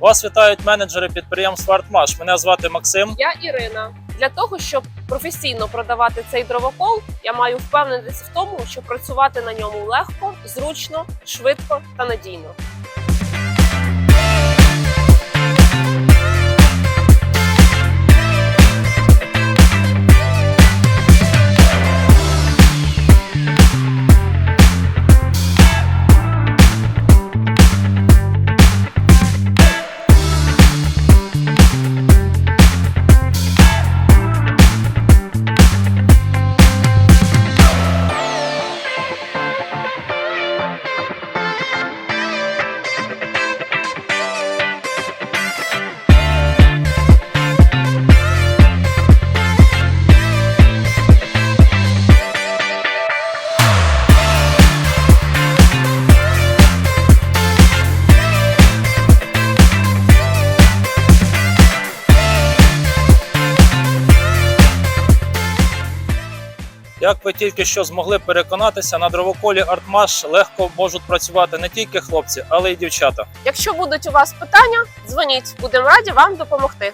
Вас вітають менеджери підприємства Артмаш. Мене звати Максим. Я Ірина. Для того, щоб професійно продавати цей дровокол, я маю впевненість в тому, що працювати на ньому легко, зручно, швидко та надійно. Як ви тільки що змогли переконатися, на дровоколі Артмаш легко можуть працювати не тільки хлопці, але й дівчата. Якщо будуть у вас питання, дзвоніть, будемо раді вам допомогти.